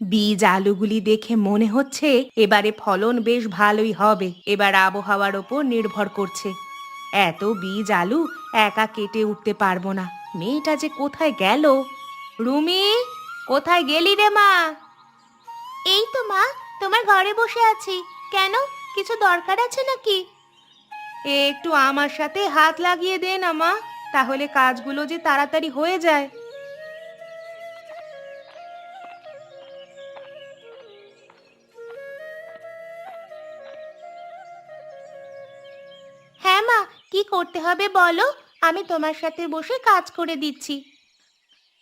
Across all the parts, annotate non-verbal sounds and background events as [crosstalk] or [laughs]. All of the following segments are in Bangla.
বীজ আলুগুলি দেখে মনে হচ্ছে এবারে ফলন বেশ ভালোই হবে। এবার আবহাওয়ার ওপর নির্ভর করছে। এত বীজ আলু একা কেটে উঠতে পারব না। মেয়েটা যে কোথায় গেল? রুমি কোথায় গেলি রে মা? এই তো মা তোমার ঘরে বসে আছি। কেন? কিছু দরকার আছে নাকি? একটু আমার সাথে হাত লাগিয়ে দে না মা তাহলে কাজগুলো যে তাড়াতাড়ি হয়ে যায়। কি করতে হবে বলো? আমি তোমার সাথে বসে কাজ করে দিচ্ছি।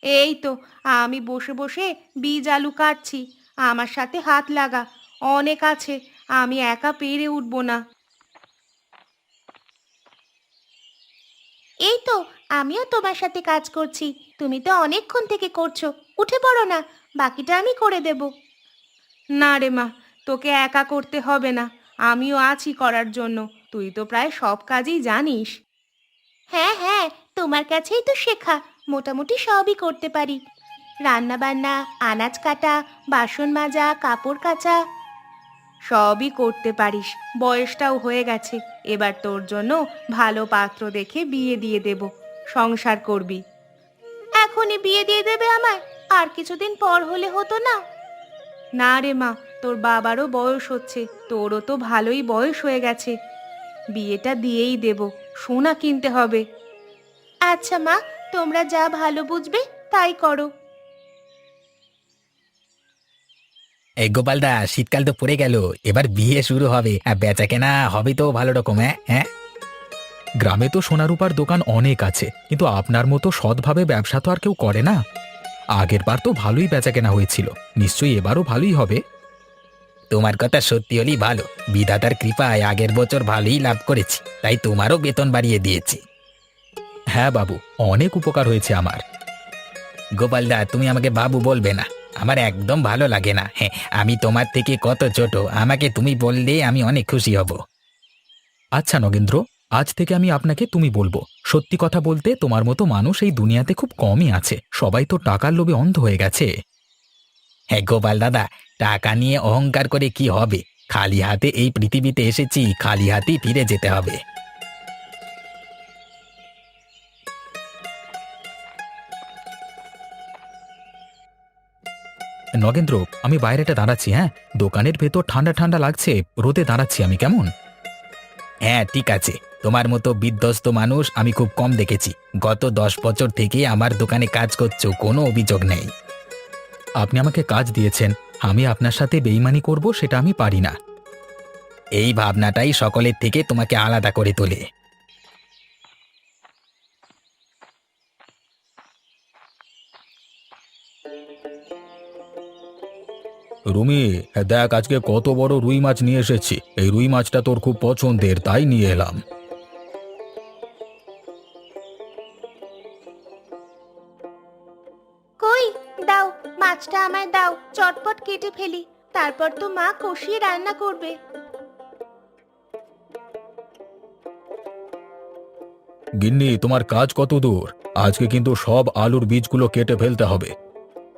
এই তো, আমি বসে বসে বীজ আলু কাটছি। আমার সাথে হাত লাগা। অনেক আছে, আমি একা পেরে উঠবো না। এই তো, আমিও তোমার সাথে কাজ করছি। তুমি তো অনেকক্ষণ থেকে করছ। উঠে পড়ো না, বাকিটা আমি করে দেব। না রে মা, তোকে একা করতে হবে না। আমিও আছি করার জন্য। তুই তো প্রায় সব কাজই জানিস। হ্যাঁ হ্যাঁ তোমার কাছেই তো শেখা মোটামুটি সবই করতে পারি। রান্না বান্না আনাজ কাটা বাসন মাজা কাপড় কাচা সবই করতে পারিস বয়সটাও হয়ে গেছে এবার তোর জন্য ভালো পাত্র দেখে বিয়ে দিয়ে দেব সংসার করবি। এখনই বিয়ে দিয়ে দেবে আমার আর কিছুদিন পর হলে হতো না? না রে মা তোর বাবারও বয়স হচ্ছে তোরও তো ভালোই বয়স হয়ে গেছে বিয়েটা দিয়েই দেব সোনা কিনতে হবে। আচ্ছা মা তোমরা যা ভালো বুঝবে তাই করো। এই গোপালদা শীতকাল তো পড়ে গেল এবার বিয়ে শুরু হবে। আর বেচা কেনা হবে তো ভালো রকম হ্যাঁ? হ্যাঁ? গ্রামে তো সোনারূপার দোকান অনেক আছে কিন্তু আপনার মতো সৎভাবে ব্যবসা তো আর কেউ করে না। আগের বার তো ভালোই বেচা কেনা হয়েছিল নিশ্চয়ই এবারও ভালোই হবে। তোমার কথা সত্যি হলেই ভালো। বিধাতার কৃপায় আগের বছর ভালোই লাভ করেছি, তাই তোমারও বেতন বাড়িয়ে দিয়েছি। হ্যাঁ বাবু, অনেক উপকার হয়েছে আমার। গোপালদা তুমি আমাকে বাবু বলবে না। আমার একদম ভালো লাগে না। হ্যাঁ আমি তোমার থেকে কত ছোট, আমাকে তুমি বললে আমি অনেক খুশি হব। আচ্ছা নগেন্দ্র, আজ থেকে আমি আপনাকে তুমি বলব। সত্যি কথা বলতে তোমার মতো মানুষ এই দুনিয়াতে খুব কমই আছে। সবাই তো টাকার লোভে অন্ধ হয়ে গেছে। হ্যাঁ গোপাল দাদা টাকা নিয়ে অহংকার করে কি হবে? খালি হাতে এই পৃথিবীতে এসেছি, খালি হাতেই ফিরে যেতে হবে। নগেন্দ্র, আমি বাইরেটা দাঁড়াচ্ছি হ্যাঁ? দোকানের ভেতর ঠান্ডা ঠান্ডা লাগছে, রোদে দাঁড়াচ্ছি আমি, কেমন? হ্যাঁ ঠিক আছে। তোমার মতো বিধ্বস্ত মানুষ আমি খুব কম দেখেছি। গত দশ বছর থেকে আমার দোকানে কাজ করছ, কোনো অভিযোগ নেই। আপনি আমাকে কাজ দিয়েছেন আমি আপনার সাথে বেইমানি করব সেটা আমি পারি না। এই ভাবনাটাই সকলের থেকে তোমাকে আলাদা করে তোলে। রুমি, দেখ আজকে কত বড় রুই মাছ নিয়ে এসেছি। এই রুই মাছটা তোর খুব পছন্দের, তাই নিয়ে এলাম। দাও মাছটা আমায় দাও চটপট কেটে ফেলি তারপর তো মা কষিয়ে রান্না করবে। গিন্নি তোমার কাজ কত দূর? আজকে কিন্তু সব আলুর বীজগুলো কেটে ফেলতে হবে।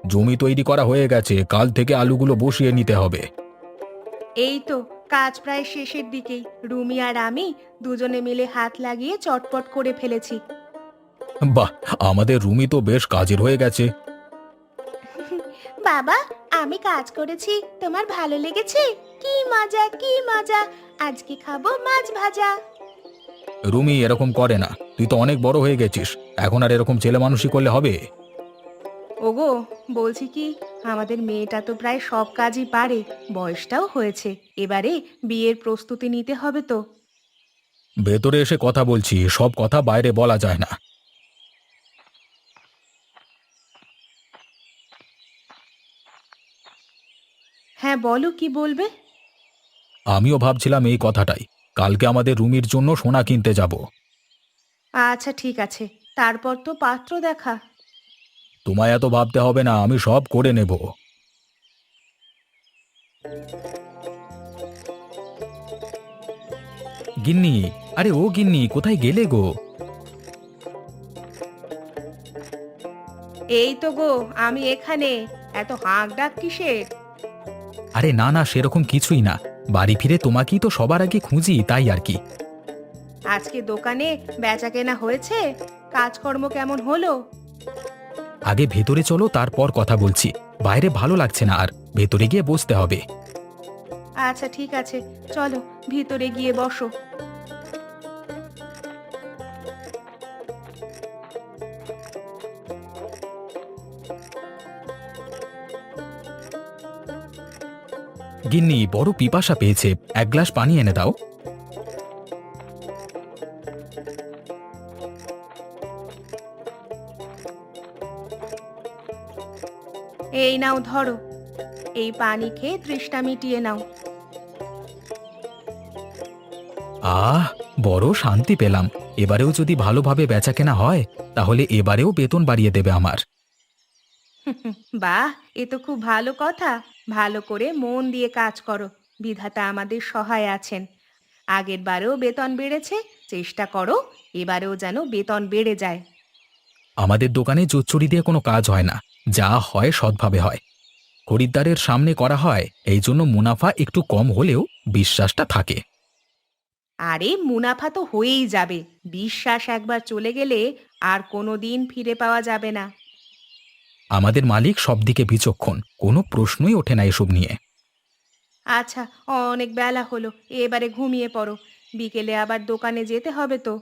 জমি তৈরি করা হয়ে গেছে কাল থেকে আলুগুলো বসিয়ে নিতে হবে। এই তো কাজ প্রায় শেষের দিকেই। রুমি আর আমি দুজনে মিলে হাত লাগিয়ে চটপট করে ফেলেছি। বাহ আমাদের রুমি তো বেশ কাজের হয়ে গেছে। বাবা আমি কাজ করেছি। তোমার ভালো লেগেছে? কি মজা কি মজা। আজকে খাব মাছ ভাজা। রুমি এরকম করে না। তুই তো অনেক বড় হয়ে গেছিস। এখন আর এরকম ছেলে মানুষই করলে হবে? ওগো বলছি কি আমাদের মেয়েটা তো প্রায় সব কাজই পারে। বয়সটাও হয়েছে। এবারে বিয়ের প্রস্তুতি নিতে হবে তো। ভেতরে এসে কথা বলছি। সব কথা বাইরে বলা যায় না। হ্যাঁ বলো কি বলবে? আমিও ভাবছিলাম এই কথাটাই। কালকে আমাদের রুমির জন্য সোনা কিনতে যাব। আচ্ছা ঠিক আছে। তারপর তো পাত্র দেখা। তোমায় এত ভাবতে হবে না আমি সব করে নেব। গিন্নি আরে ও গিন্নি কোথায় গেলে গো? এই তো গো আমি এখানে। এত হাঁক ডাক কিসের? আরে না না সেরকম কিছুই না। বাড়ি ফিরে তোমাকেই তো সবার আগে খুঁজি তাই আর কি। আজকে দোকানে বেচা কেনা হয়েছে? কাজকর্ম কেমন হলো? আগে ভেতরে চলো তারপর কথা বলছি। বাইরে ভালো লাগছে না আর ভেতরে গিয়ে বসতে হবে। আচ্ছা ঠিক আছে। চলো ভিতরে গিয়ে বসো। গিন্নি বড় পিপাসা পেয়েছে। এক গ্লাস পানি এনে দাও। এই নাও ধরো। এই পানি খেয়ে তৃষ্ণা মিটিয়ে নাও। আহ বড় শান্তি পেলাম। এবারেও যদি ভালোভাবে বেচাকেনা হয় তাহলে এবারেও বেতন বাড়িয়ে দেবে আমার। [laughs] বাহ এ তো খুব ভালো কথা। ভালো করে মন দিয়ে কাজ করো। বিধাতা আমাদের সহায় আছেন। আগের বারেও বেতন বেড়েছে চেষ্টা করো এবারেও যেন বেতন বেড়ে যায়। আমাদের দোকানে জোচ্চুরি দিয়ে কোনো কাজ হয় না। যা হয় সৎভাবে হয়। খরিদ্দারের সামনে করা হয় এই জন্য মুনাফা একটু কম হলেও বিশ্বাসটা থাকে। আরে মুনাফা তো হয়েই যাবে। বিশ্বাস একবার চলে গেলে আর কোনো দিন ফিরে পাওয়া যাবে না। আমাদের মালিক সবদিকে বিচক্ষণ কোনো প্রশ্নই ওঠে না এসব নিয়ে। আচ্ছা অনেক বেলা হলো এবারে ঘুমিয়ে পড়ো। বিকেলে আবার দোকানে যেতে হবে তো।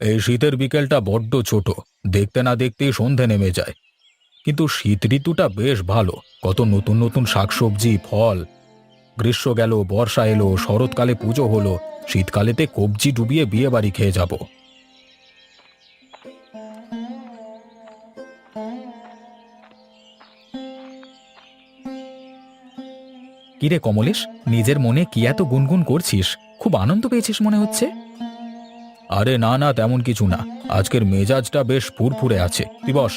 এই শীতের বিকেলটা বড্ড ছোট দেখতে না দেখতেই সন্ধে নেমে যায়। কিন্তু শীত ঋতুটা বেশ ভালো কত নতুন নতুন শাকসবজি ফল গ্রীষ্ম গেল, বর্ষা এলো, শরৎকালে পুজো হলো, শীতকালেতে কবজি ডুবিয়ে বিয়ে বাড়ি খেয়ে যাব। কিরে কমলেশ, নিজের মনে কি এত গুনগুন করছিস? খুব আনন্দ পেয়েছিস মনে হচ্ছে? আরে না না, তেমন কিছু না। আজকের মেজাজটা বেশ ফুরফুরে আছে। তুই বস।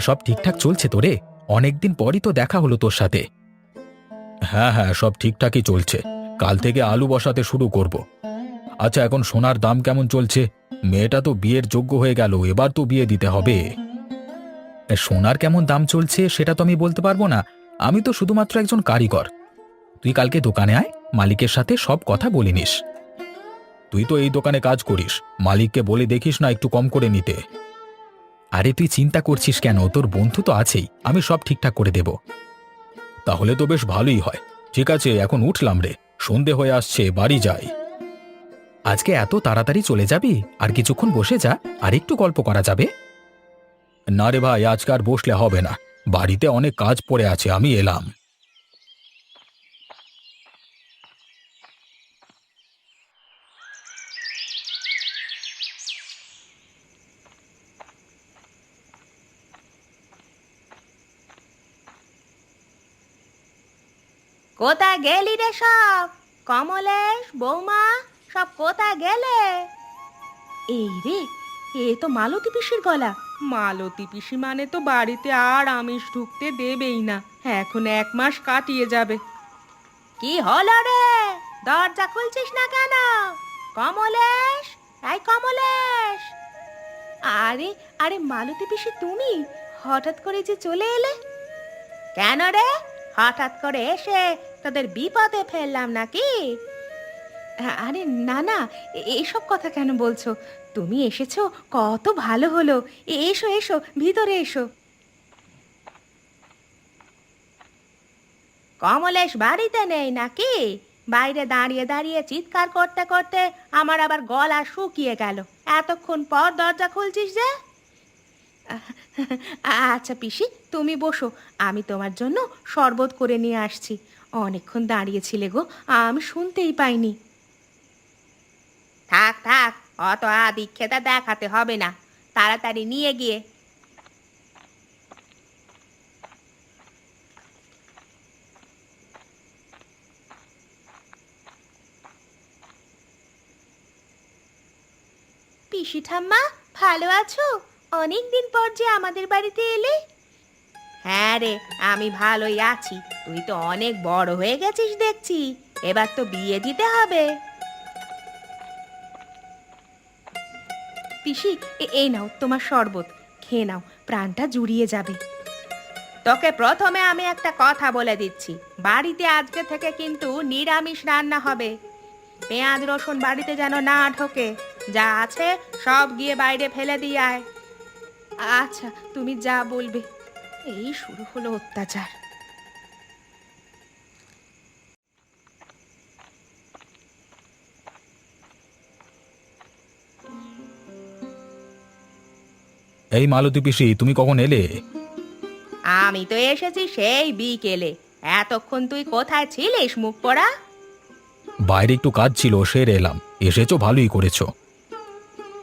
সব ঠিকঠাক চলছে তো রে? অনেকদিন পরই তো দেখা হলো তোর সাথে। হ্যাঁ হ্যাঁ সব ঠিকঠাকই চলছে। কাল থেকে আলু বসাতে শুরু করব। আচ্ছা এখন সোনার দাম কেমন চলছে? মেয়েটা তো বিয়ের যোগ্য হয়ে গেল, এবার তো বিয়ে দিতে হবে। সোনার কেমন দাম চলছে সেটা তো আমি বলতে পারব না। আমি তো শুধুমাত্র একজন কারিগর। তুই কালকে দোকানে আয়, মালিকের সাথে সব কথা বলে নিস। তুই তো এই দোকানে কাজ করিস, মালিককে বলে দেখিস না একটু কম করে নিতে। আরে, তুই চিন্তা করছিস কেন? তোর বন্ধু তো আছেই, আমি সব ঠিকঠাক করে দেব। তাহলে তো বেশ ভালোই হয়। ঠিক আছে, এখন উঠলাম রে। সন্ধে হয়ে আসছে, বাড়ি যাই। আজকে এত তাড়াতাড়ি চলে যাবি? আর কিছুক্ষণ বসে যা, আর একটু গল্প করা যাবে? না রে ভাই, আজকে আর বসলে হবে না। বাড়িতে অনেক কাজ পড়ে আছে, আমি এলাম। কোথায় গেলি রে সব? কমলেশ বৌমা সব কোথায় গেলে? এই রে এ তো মালতী পিসির গলা। মালতী পিসি মানে তো বাড়িতে আর আমিষ ঢুকতে দেবেই না। এখন এক মাস কাটিয়ে যাবে। কি হলো রে? দরজা খুলছিস না কেন? কমলেশ এই কমলেশ। আরে আরে মালতী পিসি তুমি হঠাৎ করে যে চলে এলে? কেন রে? হঠাৎ করে এসে তোদের বিপদে ফেললাম নাকি? আরে না না এসব কথা কেন বলছো? তুমি এসেছ, কত ভালো হলো। এসো এসো, ভিতরে এসো। কমলেশ বাড়িতে নেই নাকি? বাইরে দাঁড়িয়ে দাঁড়িয়ে চিৎকার করতে করতে আমার আবার গলা শুকিয়ে গেল। এতক্ষণ পর দরজা খুলছিস যে? আচ্ছা পিসি, তুমি বসো। আমি তোমার জন্য শরবত করে নিয়ে আসছি। অনেকক্ষণ দাঁড়িয়েছিলে গো আমি শুনতেই পাইনি। থাক থাক অত আদিক্ষেতা দেখাতে হবে না। তাড়াতাড়ি নিয়ে গিয়ে। পিসি ঠাম্মা ভালো আছো? অনেক দিন পর যে আমাদের বাড়িতে এলে। হ্যাঁ রে, আমি ভালোই আছি। তুই তো অনেক বড় হয়ে গেছিস দেখছি। এবার তো বিয়ে দিতে হবে। পিসি এই নাও তোমার শরবত। খেয়ে নাও, প্রাণটা জুড়িয়ে যাবে। তোকে প্রথমে আমি একটা কথা বলে দিচ্ছি। বাড়িতে আজকে থেকে কিন্তু নিরামিষ রান্না হবে। পেঁয়াজ, রসুন বাড়িতে যেন না ঢোকে। যা আছে সব গিয়ে বাইরে ফেলে দিয়ে আয়। আচ্ছা তুমি যা বলবে। এই শুরু হলো অত্যাচার। এই মালতী পিসি তুমি কখন এলে? আমি তো এসেছি সেই বিকেলে। এতক্ষণ তুই কোথায় ছিলিস মুখ পড়া বাইরে একটু কাজ ছিল সেরে এলাম। এসেছ ভালোই করেছ।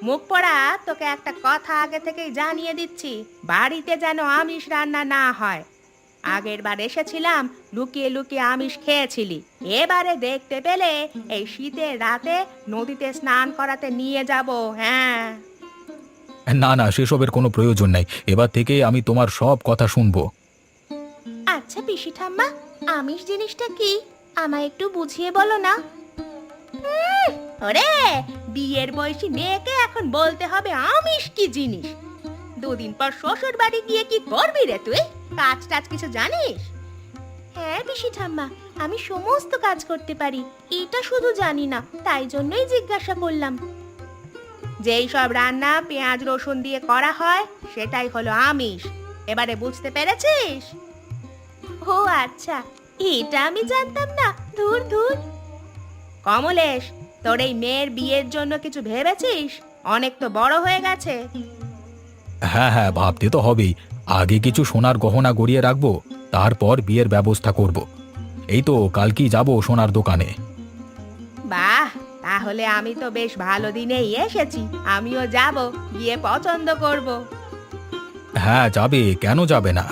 মুখ পড়া তোকে একটা কথা আগে থেকেই জানিয়ে দিচ্ছি। বাড়িতে যেন আমিষ রান্না না হয়। আগের বার এসেছিলাম লুকিয়ে লুকিয়ে আমিষ খেয়েছিলি। এবারে দেখতে পেলে এই শীতের রাতে নদীতে স্নান করাতে নিয়ে যাব হ্যাঁ। না না সেসবের কোনো প্রয়োজন নাই। এবার থেকে আমি তোমার সব কথা শুনব। আচ্ছা পিসি ঠাম্মা আমিষ জিনিসটা কি? আমায় একটু বুঝিয়ে বলো না। ওরে, বিয়ের বয়সী মেয়েকে এখন বলতে হবে আমিষ কি জিনিস? দুদিন পর শ্বশুর বাড়ি গিয়ে কি করবি রে তুই? কাজ টাজ কিছু জানিস? হ্যাঁ পিসি ঠাম্মা, আমি সমস্ত কাজ করতে পারি। এটা শুধু জানি না, তাই জন্যই জিজ্ঞাসা করলাম। যেই সব রান্না, পেঁয়াজ, রসুন দিয়ে করা হয়, সেটাই হলো আমিষ। এবারে বুঝতে পেরেছিস? ও আচ্ছা এটা আমি জানতাম না, ধুর ধুর। কমলেশ তোর এই মেয়ের বিয়ের জন্য কিছু ভেবেছিস? অনেক তো বড় হয়ে গেছে। হ্যাঁ হ্যাঁ ভাবতে তো হবেই। আগে কিছু সোনার গহনা গড়িয়ে রাখব তারপর বিয়ের ব্যবস্থা করব। এই তো কালকেই যাব সোনার দোকানে। বাহ তাহলে আমি তো বেশ ভালো দিনেই এসেছি। আমিও যাব গিয়ে পছন্দ করব। হ্যাঁ যাবে কেন যাবে না?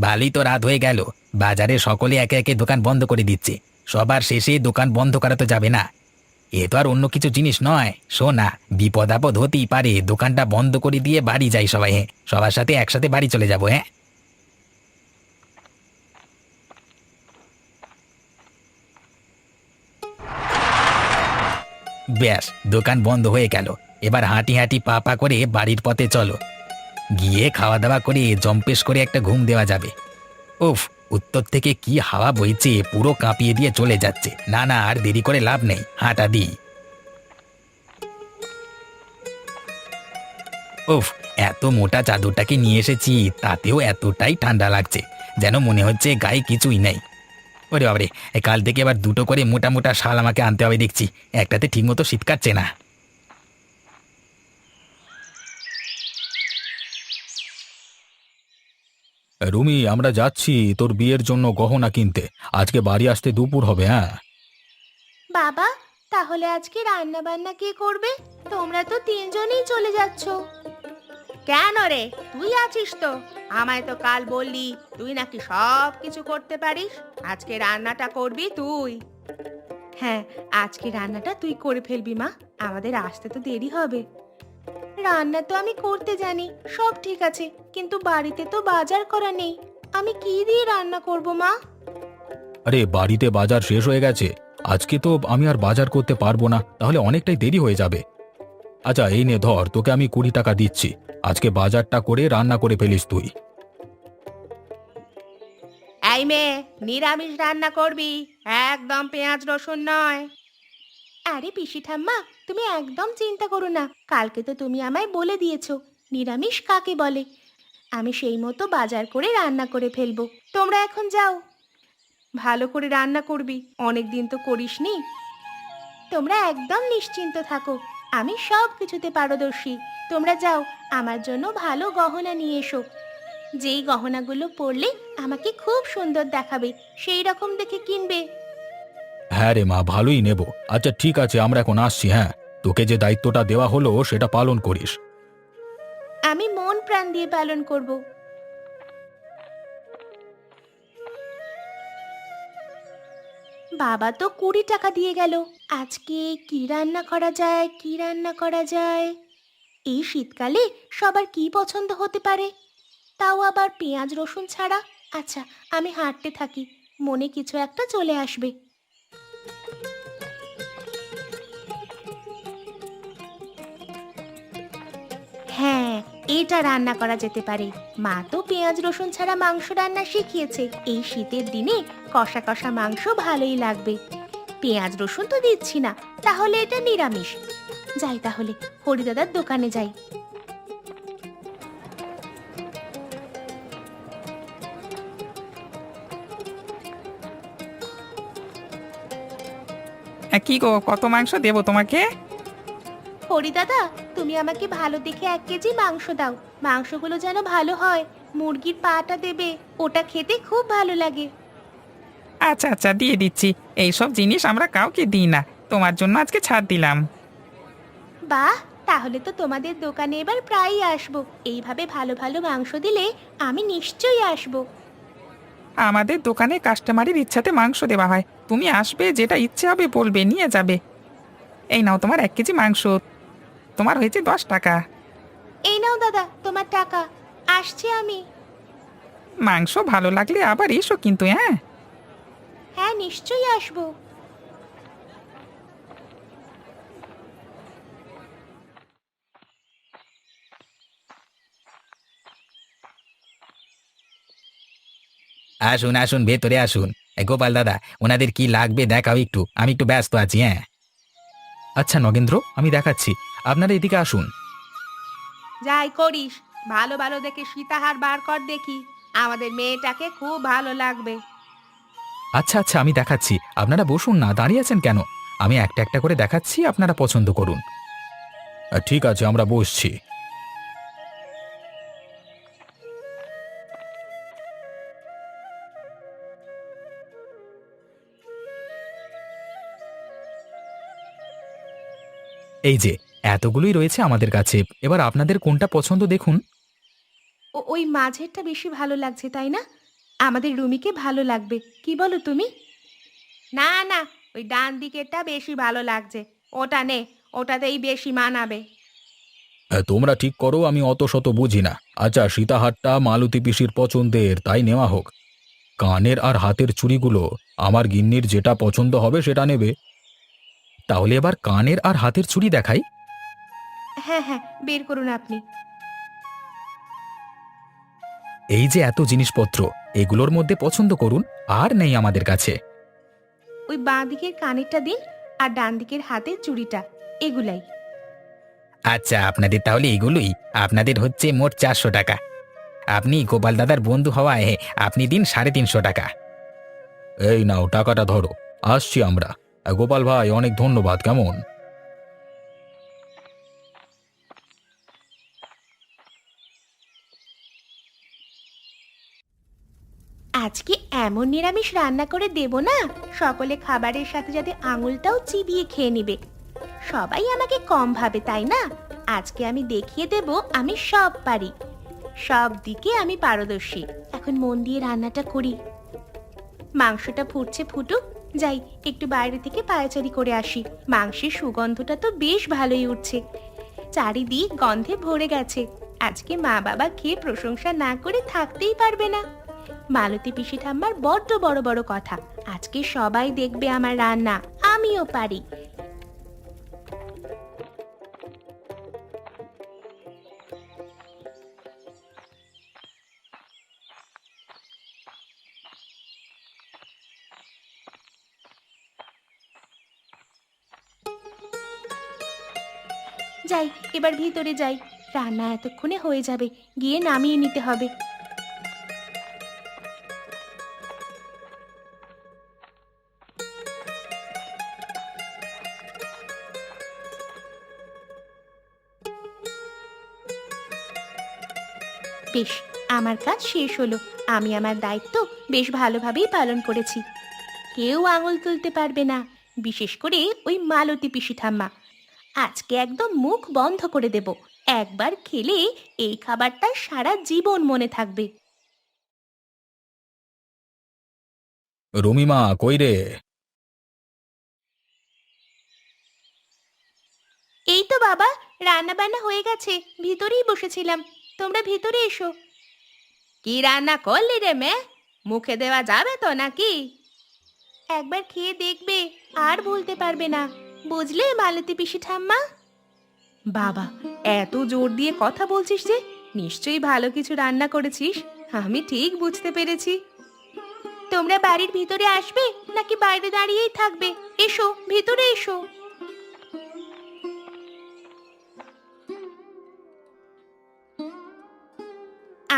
ভালোই তো রাত হয়ে গেল। বাজারে সকলে একে একে দোকান বন্ধ করে দিচ্ছে। সবার শেষে দোকান বন্ধ করা তো যাবে না। এ তো আর অন্য কিছু জিনিস নয়। শোনা বিপদ আপদ হতেই পারে। দোকানটা বন্ধ করে দিয়ে বাড়ি যাই সবাই হ্যাঁ? সবার সাথে একসাথে বাড়ি চলে যাব হ্যাঁ? ব্যাস, দোকান বন্ধ হয়ে গেল। এবার হাঁটি হাঁটি পা পা করে বাড়ির পথে চলো। গিয়ে খাওয়া দাওয়া করে জম্পেশ করে একটা ঘুম দেওয়া যাবে। উফ, উত্তর থেকে কি হাওয়া বইছে, পুরো কাঁপিয়ে দিয়ে চলে যাচ্ছে। না না, আর দেরি করে লাভ নেই, হাঁটা দিই উফ, এত মোটা চাদরটাকে নিয়ে এসেছি, তাতেও এতটাই ঠান্ডা লাগছে, যেন মনে হচ্ছে গায়ে কিছুই নেই। ওরে বাবারে কাল থেকে আবার দুটো করে মোটা মোটা শাল আমাকে আনতে হবে দেখছি, একটাতে ঠিকমতো শীত কাটছে না। রুমি, আমরা যাচ্ছি তোর বিয়ের জন্য গহনা কিনতে। আজকে বাড়ি আসতে দুপুর হবে হ্যাঁ? বাবা, তাহলে আজকে রান্না বান্না কে করবে? তোমরা তো তিনজনেই চলে যাচ্ছ। কেন রে? তুই আছিস তো। আমায় তো কাল বললি, তুই নাকি সব কিছু করতে পারিস। আজকে রান্নাটা করবি তুই। হ্যাঁ আজকে রান্নাটা তুই করে ফেলবি মা। আমাদের আসতে তো দেরি হবে। রান্না তো আমি করতে জানি সব ঠিক আছে কিন্তু বাড়িতে তো বাজার করা নেই। আমি কি দিয়ে রান্না করব মা? আরে বাড়িতে বাজার শেষ হয়ে গেছে। আজকে তো আমি আর বাজার করতে পারব না তাহলে অনেকটাই দেরি হয়ে যাবে। আচ্ছা এই নে ধর তোকে আমি কুড়ি টাকা দিচ্ছি। আজকে বাজারটা করে রান্না করে ফেলিস তুই। এই মেয়ে নিরামিষ রান্না করবি? একদম পেঁয়াজ রসুন নয়। আরে পিসি ঠাম্মা, তুমি একদম চিন্তা করো না। কালকে তো তুমি আমায় বলে দিয়েছ, নিরামিষ কাকে বলে? আমি সেই মতো বাজার করে রান্না করে ফেলব। তোমরা এখন যাও। ভালো করে রান্না করবি অনেক দিন তো করিসনি। তোমরা একদম নিশ্চিন্ত থাকো, আমি সব কিছুতে পারদর্শী। তোমরা যাও, আমার জন্য ভালো গহনা নিয়ে এসো। যেই গহনাগুলো পরলে আমাকে খুব সুন্দর দেখাবে, সেই রকম দেখে কিনবে। হ্যাঁ রে মা, ভালোই নেব। আচ্ছা ঠিক আছে, আমরা এখন আসছি হ্যাঁ। তোকে যে দায়িত্বটা দেওয়া হলো, সেটা পালন করিস। আমি মন প্রাণ দিয়ে পালন করব। বাবা তো কুড়ি টাকা দিয়ে গেল। আজকে কি রান্না করা যায়, কি রান্না করা যায়? এই শীতকালে সবার কি পছন্দ হতে পারে? তাও আবার পেঁয়াজ, রসুন ছাড়া? আচ্ছা আমি হাঁটতে থাকি। মনে কিছু একটা চলে আসবে। এটা রান্না করা যেতে পারে। মা তো পেঁয়াজ রসুন ছাড়া মাংস রান্না শিখিয়েছে। এই শীতের দিনে কষা কষা মাংস ভালোই লাগবে। পেঁয়াজ রসুন তো দিচ্ছি না তাহলে এটা নিরামিষ। যাই তাহলে হরিদাদার দোকানে যাই। কি গো কত মাংস দেবো তোমাকে? হরিদাদা তুমি আমাকে ভালো দেখে এক কেজি মাংস দাও। মাংসগুলো যেন ভালো হয়। মুরগির পাটা দেবে। ওটা খেতে খুব ভালো লাগে। আচ্ছা আচ্ছা দিয়ে দিচ্ছি। এইসব জিনিস আমরা কাউকে দিই না। তোমার জন্য আজকে ছাড় দিলাম। বাহ! তাহলে তো তোমাদের দোকানে এবার প্রায়ই আসব। এইভাবে ভালো ভালো মাংস দিলে আমি নিশ্চয়ই আসব। আমাদের দোকানে কাস্টমারের ইচ্ছাতে মাংস দেওয়া হয়। তুমি আসবে যেটা ইচ্ছে হবে বলবে নিয়ে যাবে। এই নাও তোমার এক কেজি মাংস। তোমার হয়েছে দশ টাকা। এই নাও দাদা তোমার টাকা। আসছি আমি। মাংস ভালো লাগলে আবার এসো কিন্তু হ্যাঁ? হ্যাঁ নিশ্চয়ই আসব। আসুন আসুন ভেতরে আসুন। এ, গোপাল দাদা ওনাদের কি লাগবে দেখাও একটু। আমি একটু ব্যস্ত আছি হ্যাঁ? আচ্ছা নগেন্দ্র আমি দেখাচ্ছি। আপনারা এদিকে আসুন। যাই করিস ভালো ভালো দেখে সীতাহার বার কর দেখি। আমাদের মেয়েটাকে খুব ভালো লাগবে। আচ্ছা আচ্ছা আমি দেখাচ্ছি। আপনারা বসুন না দাঁড়িয়ে আছেন কেন? আমি একটা একটা করে দেখাচ্ছি আপনারা পছন্দ করুন। ঠিক আছে আমরা বসছি। এই যে এতগুলোই রয়েছে আমাদের কাছে। এবার আপনাদের কোনটা পছন্দ দেখুন। ও ওই মাঝেরটা বেশি ভালো লাগছে তাই না? আমাদের রুমিকে ভালো লাগবে কি বলো তুমি? না না ওই ডান দিকেরটা বেশি ভালো লাগছে। ওটা নে ওটাতেই বেশি মানাবে। তোমরা ঠিক করো আমি অত শত বুঝি না। আচ্ছা সীতাহারটা মালতী পিসির পছন্দের তাই নেওয়া হোক। কানের আর হাতের চুড়িগুলো আমার গিন্নির যেটা পছন্দ হবে সেটা নেবে। তাহলে এবার কানের আর হাতের চুড়ি দেখাই। হ্যাঁ হ্যাঁ বের করুন আপনি। এই যে এত জিনিসপত্র এগুলোর মধ্যে পছন্দ করুন আর নেই আমাদের কাছে। ওই বাঁ দিকের কানেরটা দিন আর ডান দিকের হাতের চুড়িটা এগুলাই। আচ্ছা আপনাদের তাহলে এগুলোই। আপনাদের হচ্ছে মোট চারশো টাকা। আপনি গোপাল দাদার বন্ধু হওয়ায় আপনি দিন সাড়ে তিনশো টাকা। এই নাও টাকাটা ধরো। আসছি আমরা। গোপাল ভাই অনেক ধন্যবাদ কেমন? আজকে এমন নিরামিষ রান্না করে দেব না। সকলে খাবারের সাথে যাতে আঙুলটাও চিবিয়ে খেয়ে নেবে। সবাই আমাকে কম ভাবে, তাই না? আজকে আমি দেখিয়ে দেব আমি সব পারি। সব দিকে আমি পারদর্শী। এখন মন দিয়ে রান্নাটা করি। মাংসটা ফুটছে ফুটুক। যাই, একটু বাইরে থেকে পায়চারি করে আসি। মাংসের সুগন্ধটা তো বেশ ভালোই উঠছে। চারিদিক গন্ধে ভরে গেছে। আজকে মা বাবা খেয়ে প্রশংসা না করে থাকতেই পারবে না। মালতী পিসি ঠাম্মার বড্ড বড় বড় কথা। আজকে সবাই দেখবে আমার রান্না। আমিও পারি। যাই, এবার ভিতরে যাই। রান্না এতক্ষণে হয়ে যাবে। গিয়ে নামিয়ে নিতে হবে। বেশ আমার কাজ শেষ হলো। আমি আমার দায়িত্ব বেশ ভালোভাবেই পালন করেছি। কেউ আঙুল তুলতে পারবে না বিশেষ করে ওই মালতী পিসি ঠাম্মা। আজকে একদম মুখ বন্ধ করে দেব। একবার খেলে এই খাবারটা সারা জীবন মনে থাকবে। রুমিমা কই রে? এই তো বাবা রান্না বান্না হয়ে গেছে ভিতরেই বসেছিলাম। তোমরা ভিতরে এসো। কি রান্না করলি রে মে মুখে দেওয়া যাবে তো নাকি? একবার খেয়ে দেখবে, আর বলতে পারবে না। বুঝলে, মালতী পিসি ঠাম্মা? বাবা, এত জোর দিয়ে কথা বলছিস যে, নিশ্চয়ই ভালো কিছু রান্না করেছিস। আমি ঠিক বুঝতে পেরেছি। তোমরা বাড়ির ভিতরে আসবে, নাকি বাইরে দাঁড়িয়েই থাকবে? এসো, ভিতরে এসো।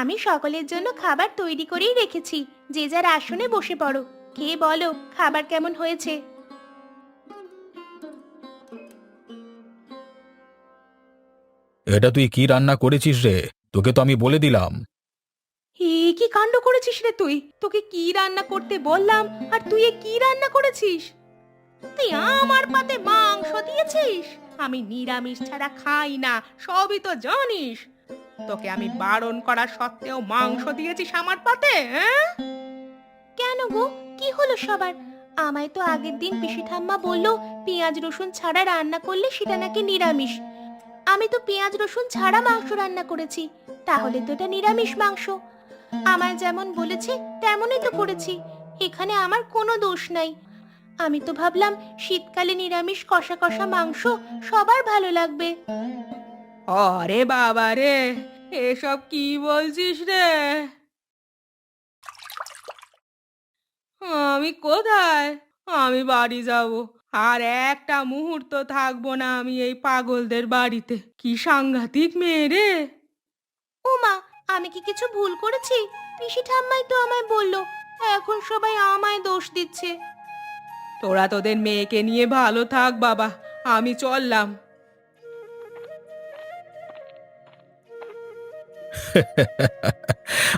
আমি সকলের জন্য খাবার তৈরি করেই রেখেছি। যে যার আসনে বসে পড়ো। কে বলো খাবার কেমন হয়েছে? এটা তুই কি রান্না করেছিস রে? তোকে তো আমি বলে দিলাম। এ কি কাণ্ড করেছিস রে তুই? তোকে কি রান্না করতে বললাম? আর তুই এ কি রান্না করেছিস? তুই আমার পাতে মাংস দিয়েছিস? আমি নিরামিষ ছাড়া খাই না সবই তো জানিস। তোকে আমি বারণ করা সত্ত্বেও মাংস দিয়েছিস আমার পাতে হ্যাঁ? কেন গো? কি হলো সবার? আমায় তো আগের দিন পিসি ঠাম্মা বলল, পেঁয়াজ রসুন ছাড়া রান্না করলে সেটা নাকি নিরামিষ। আমি তো পেঁয়াজ রসুন ছাড়া মাংস রান্না করেছি, তাহলে তো এটা নিরামিষ মাংস। আমায় যেমন বলেছে, তেমনই তো করেছি, এখানে আমার কোনো দোষ নাই। আমি তো ভাবলাম, শীতকালে নিরামিষ কষা কষা মাংস সবার ভালো লাগবে। আরে বাবা রে এসব কি বলছিস রে? আমি কোথায়? আমি বাড়ি যাব আর একটা মুহূর্ত থাকব না আমি এই পাগলদের বাড়িতে। কি সাংঘাতিক মেয়ে রে। ওমা আমি কি কিছু ভুল করেছি? পিসি ঠাম্মাই তো আমায় বলল এখন সবাই আমায় দোষ দিচ্ছে। তোরা তোদের মেয়েকে নিয়ে ভালো থাক বাবা আমি চললাম।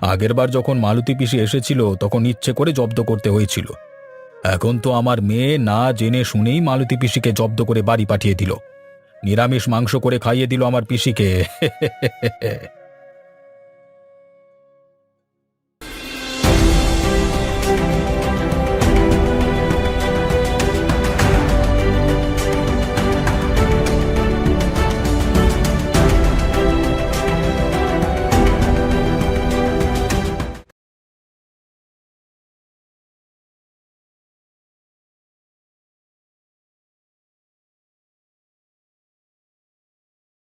আগেরবার যখন মালতী পিসি এসেছিল, তখন ইচ্ছে করে জব্দ করতে হয়েছিল। এখন তো আমার মেয়ে না জেনে শুনেই মালতী পিসিকে জব্দ করে বাড়ি পাঠিয়ে দিল। নিরামিষ মাংস করে খাইয়ে দিল আমার পিসিকে। [laughs]